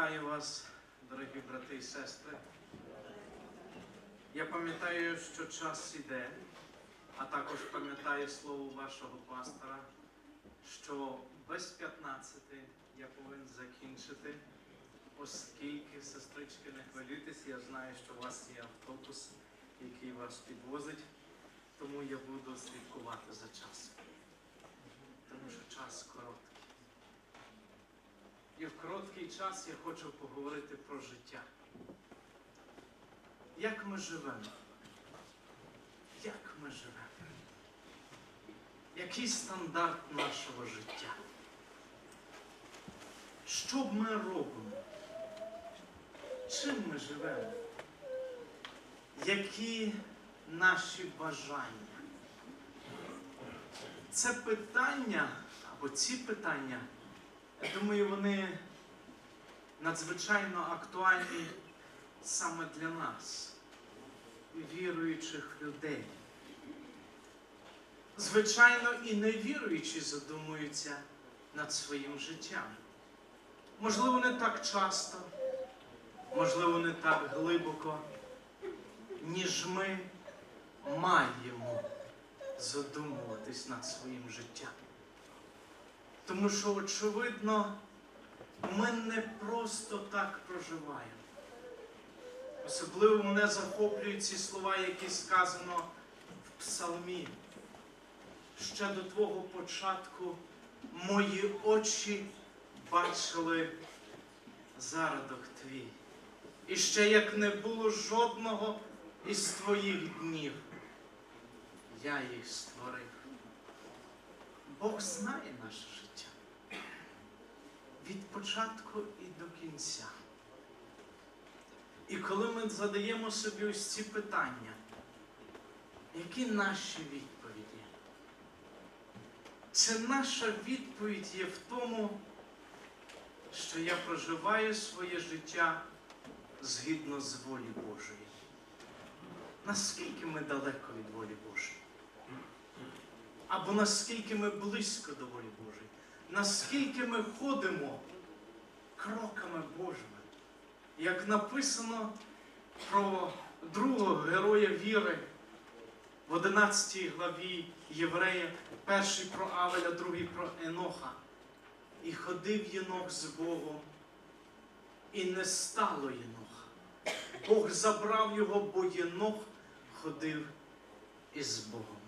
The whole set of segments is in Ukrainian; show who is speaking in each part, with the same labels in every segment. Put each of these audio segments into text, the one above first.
Speaker 1: Вітаю вас, дорогі брати і сестри. Я пам'ятаю, що час іде, а також пам'ятаю слово вашого пастора, що без 15 я повинен закінчити, оскільки, сестрички, не хвилюйтесь, я знаю, що у вас є автобус, який вас підвозить, тому я буду слідкувати за часом. Тому що час короткий. І в короткий час я хочу поговорити про життя. Як ми живемо? Як ми живемо? Який стандарт нашого життя? Що ми робимо? Чим ми живемо? Які наші бажання? Це питання, або ці питання, я думаю, вони надзвичайно актуальні саме для нас, віруючих людей. Звичайно, і невіруючі задумуються над своїм життям. Можливо, не так часто, можливо, не так глибоко, ніж ми маємо задумуватись над своїм життям. Тому що, очевидно, ми не просто так проживаємо. Особливо мене захоплюють ці слова, які сказано в псалмі. Ще до твого початку мої очі бачили зародок твій. І ще як не було жодного із твоїх днів, я їх створив. Бог знає наше життя від початку і до кінця. І коли ми задаємо собі ось ці питання, які наші відповіді? Чи наша відповідь є в тому, що я проживаю своє життя згідно з волі Божої? Наскільки ми далеко від волі Божої? Або наскільки ми близько до волі Божої? Наскільки ми ходимо кроками Божими? Як написано про другого героя віри в 11 главі Єврея, перший про Авеля, другий про Еноха. І ходив Єнох з Богом, і не стало Єноха. Бог забрав його, бо Єнох ходив із Богом.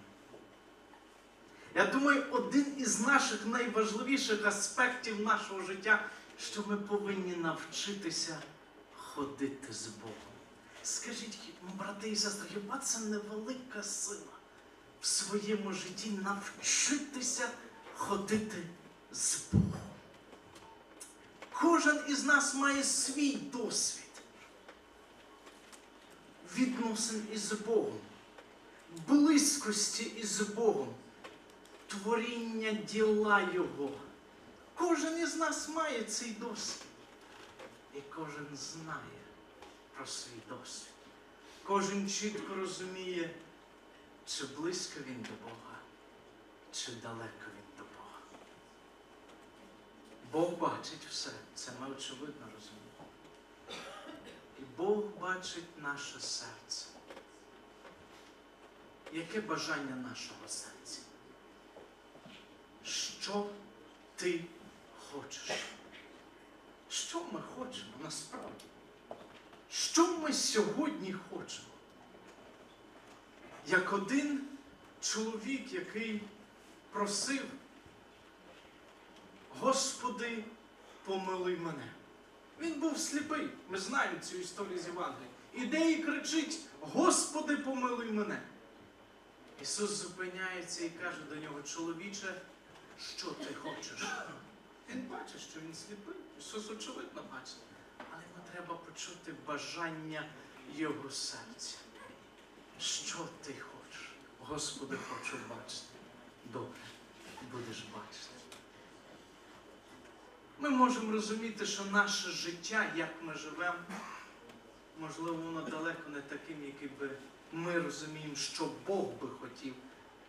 Speaker 1: Я думаю, один із наших найважливіших аспектів нашого життя, що ми повинні навчитися ходити з Богом. Скажіть, брати і сестри, хіба це невелика сила в своєму житті навчитися ходити з Богом? Кожен із нас має свій досвід відносин із Богом, близькості із Богом, творіння діла Його. Кожен із нас має цей досвід. І кожен знає про свій досвід. Кожен чітко розуміє, чи близько він до Бога, чи далеко він до Бога. Бог бачить все, це ми очевидно розуміємо. І Бог бачить наше серце. Яке бажання нашого серця? Що ти хочеш? Що ми хочемо насправді? Що ми сьогодні хочемо? Як один чоловік, який просив, Господи, помили мене. Він був сліпий. Ми знаємо цю історію з Євангелія. Іде і кричить: Господи, помилуй мене. Ісус зупиняється і каже до нього, чоловіче, що ти хочеш? Він бачить, що він сліпий. Ісус очевидно бачить. Але йому треба почути бажання Його серця. Що ти хочеш? Господи, хочу бачити. Добре, будеш бачити. Ми можемо розуміти, що наше життя, як ми живемо, можливо, воно далеко не таким, яким би ми розуміємо, що Бог би хотів,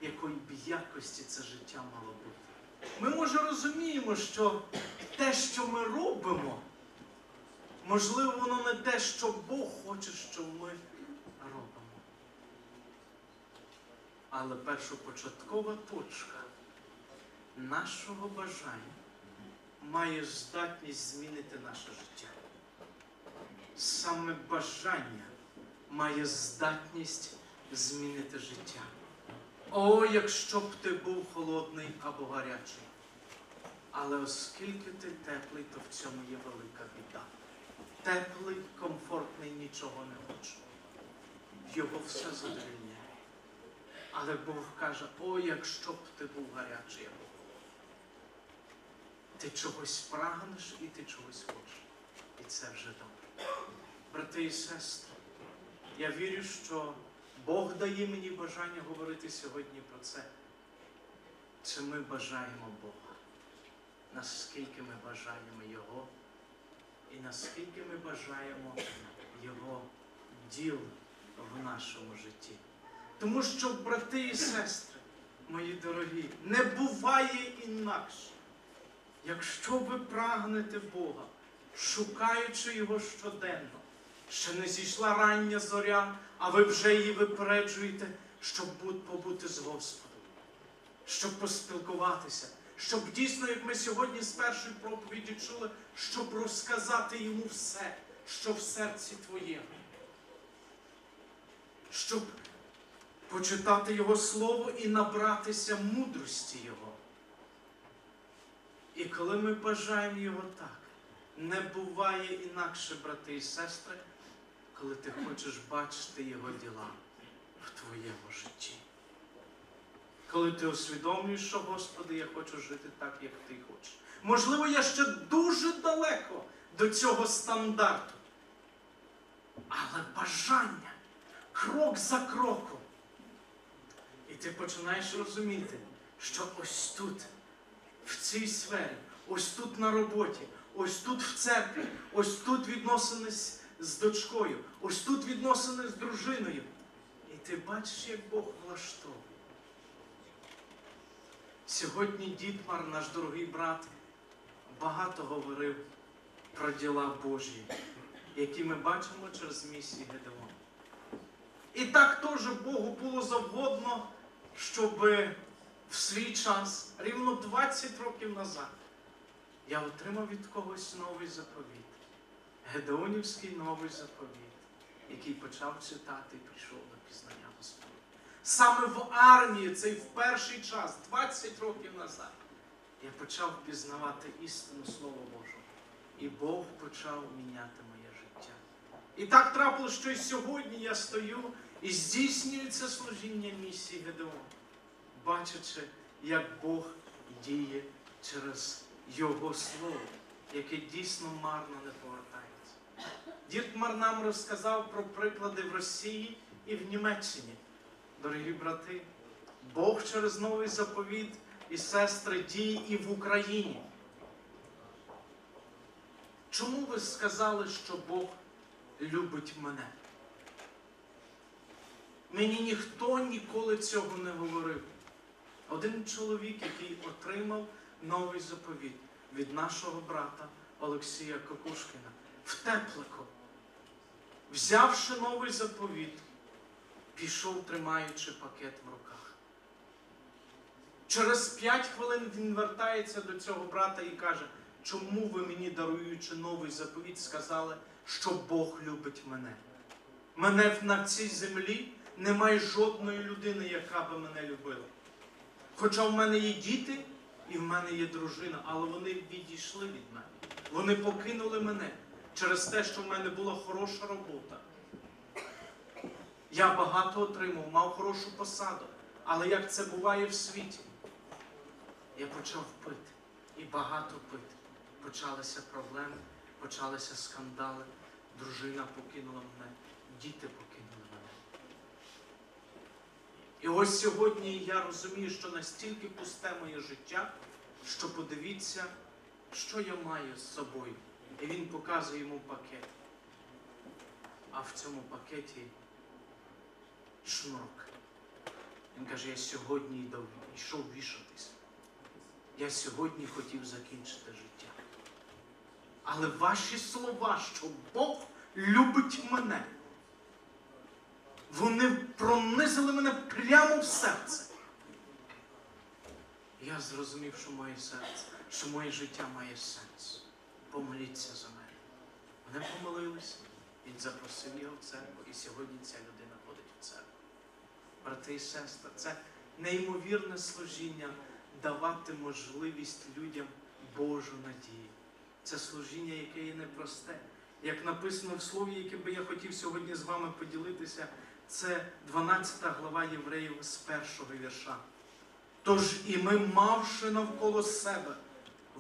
Speaker 1: якої б якості це життя мало бути. Ми може розуміємо, що те, що ми робимо, Можливо, воно не те, що Бог хоче, щоб ми робимо. Але першопочаткова точка нашого бажання має здатність змінити наше життя. Саме бажання має здатність змінити життя. О, якщо б ти був холодний або гарячий. Але оскільки ти теплий, то в цьому є велика біда. Теплий, комфортний, нічого не хоче. Його все задовільняє. Але Бог каже, о, якщо б ти був гарячий або. Ти чогось прагнеш і ти чогось хочеш. І це вже добре. Брати і сестри, я вірю, що Бог дає мені бажання говорити сьогодні про це. Чи ми бажаємо Бога? Наскільки ми бажаємо Його, і наскільки ми бажаємо Його діл в нашому житті. Тому що, брати і сестри, мої дорогі, не буває інакше. Якщо ви прагнете Бога, шукаючи Його щоденно, ще не зійшла рання зоря, а ви вже її випереджуєте, щоб бу- побути з Господом, щоб поспілкуватися, щоб дійсно, як ми сьогодні з першої проповіді чули, щоб розказати йому все, що в серці твоєму, щоб почитати Його Слово і набратися мудрості Його. І коли ми бажаємо Його так, не буває інакше, брати і сестри, коли ти хочеш бачити Його діла в твоєму житті. Коли ти усвідомлюєш, що, Господи, я хочу жити так, як ти хочеш. Можливо, я ще дуже далеко до цього стандарту. Але бажання, крок за кроком. І ти починаєш розуміти, що ось тут, в цій сфері, ось тут на роботі, ось тут в церкві, ось тут відносини з дочкою, ось тут відносини з дружиною. І ти бачиш, як Бог влаштовує. Сьогодні Дітмар, наш дорогий брат, багато говорив про діла Божі, які ми бачимо через місії Гедеон. І так теж Богу було завгодно, щоб в свій час, рівно 20 років назад, я отримав від когось новий заповіт. Гедеонівський новий заповіт, який почав читати і прийшов до пізнання Господа. Саме в армії, цей в перший час, 20 років назад, я почав пізнавати істину Слова Божого. І Бог почав міняти моє життя. І так трапилось, що і сьогодні я стою і здійснюю це служіння місії Гедеон, бачачи, як Бог діє через Його Слово, яке дійсно марно не повертається. Дід нам розказав про приклади в Росії і в Німеччині. Дорогі брати, Бог через новий заповіт і сестри діє і в Україні. Чому ви сказали, що Бог любить мене? Мені ніхто ніколи цього не говорив. Один чоловік, який отримав новий заповіт від нашого брата Олексія Кокушкіна в Теплико, взявши новий заповіт, пішов, тримаючи пакет в руках. Через п'ять хвилин він вертається до цього брата і каже, чому ви мені, даруючи новий заповіт, сказали, що Бог любить мене. Мене на цій землі немає жодної людини, яка би мене любила. Хоча в мене є діти і в мене є дружина, але вони відійшли від мене. Вони покинули мене через те, що в мене була хороша робота. Я багато отримав, мав хорошу посаду. Але як це буває в світі, я почав пити і багато пити. Почалися проблеми, почалися скандали. Дружина покинула мене, діти покинули мене. І ось сьогодні я розумію, що настільки пусте моє життя, що подивіться, що я маю з собою. І він показує йому пакет. А в цьому пакеті шнурок. Він каже, я сьогодні йшов вішатись. Я сьогодні хотів закінчити життя. Але ваші слова, що Бог любить мене, вони пронизили мене прямо в серце. Я зрозумів, що моє серце, що моє життя має сенс. Помоліться за мене. Вони помолилися, він запросив його в церкву, і сьогодні ця людина ходить в церкву. Брати і сестри, це неймовірне служіння давати можливість людям Божу надію. Це служіння, яке є непросте. Як написано в слові, яке би я хотів сьогодні з вами поділитися, це 12 глава Євреїв з першого вірша. Тож і ми, мавши навколо себе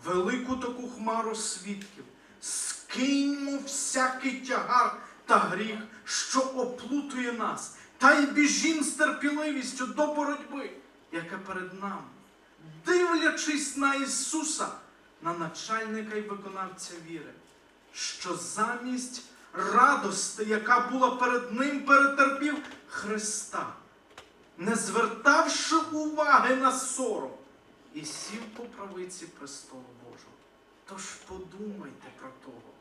Speaker 1: велику таку хмару свідків, скиньмо всякий тягар та гріх, що оплутує нас, та й біжім з терпіливістю до боротьби, яка перед нами, дивлячись на Ісуса, на начальника і виконавця віри, що замість радости, яка була перед Ним, перетерпів Христа, не звертавши уваги на сором, і сів по правиці престолу Божого. Тож подумайте про того,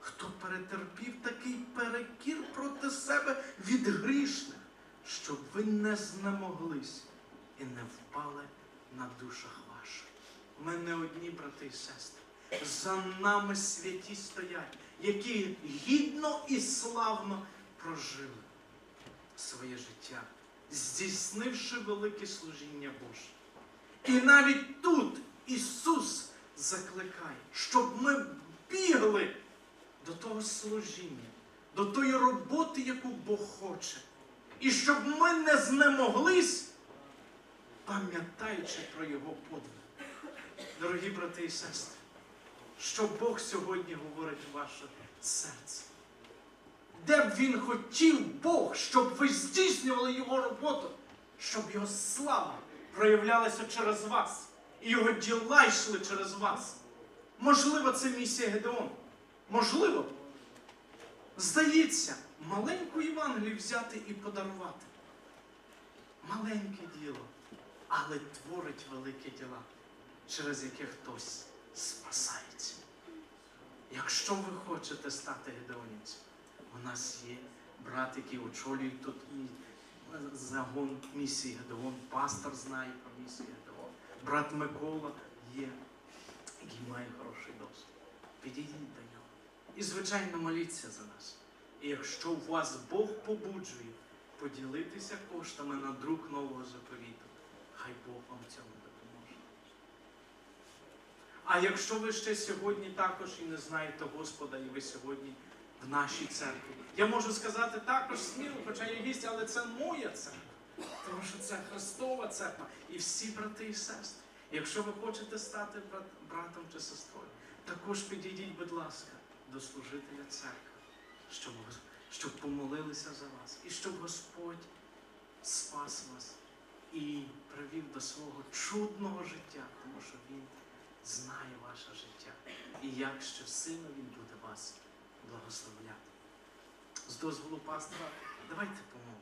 Speaker 1: хто перетерпів такий перекір проти себе від грішних, щоб ви не знемоглись і не впали на душах ваших. Ми не одні брати і сестри. За нами святі стоять, які гідно і славно прожили своє життя, здійснивши велике служіння Боже. І навіть тут Ісус закликає, щоб ми бігли до того служіння, до тої роботи, яку Бог хоче. І щоб ми не знемоглись, пам'ятаючи про Його подвиг. Дорогі брати і сестри, що Бог сьогодні говорить у ваше серце. Де б він хотів Бог, щоб ви здійснювали його роботу, щоб його слава проявлялася через вас, і його діла йшли через вас. Можливо, це місія Гедеон. Можливо. Здається, маленьку Євангелію взяти і подарувати. Маленьке діло, але творить великі діла, через яке хтось спасається. Якщо ви хочете стати гедеонівцем, у нас є брат, який очолює тут загон місії Гедеон, пастор знає про місію Гедеон. Брат Микола є, який має хороший досвід. Підійдіть до нього. І, звичайно, моліться за нас. І якщо вас Бог побуджує поділитися коштами на друк нового заповіту, хай Бог вам цьому допоможе. А якщо ви ще сьогодні також і не знаєте Господа, і ви сьогодні в нашій церкві, я можу сказати також сміло, хоча я гість, але це моя церква. Тому що це Христова церква і всі брати і сестри. Якщо ви хочете стати брат- братом чи сестрою, також підійдіть, будь ласка, до служителя церкви, щоб, щоб помолилися за вас, і щоб Господь спас вас і привів до свого чудного життя, тому що Він знає ваше життя. І як ще сильно Він буде вас благословляти. З дозволу пастора, давайте помолимося.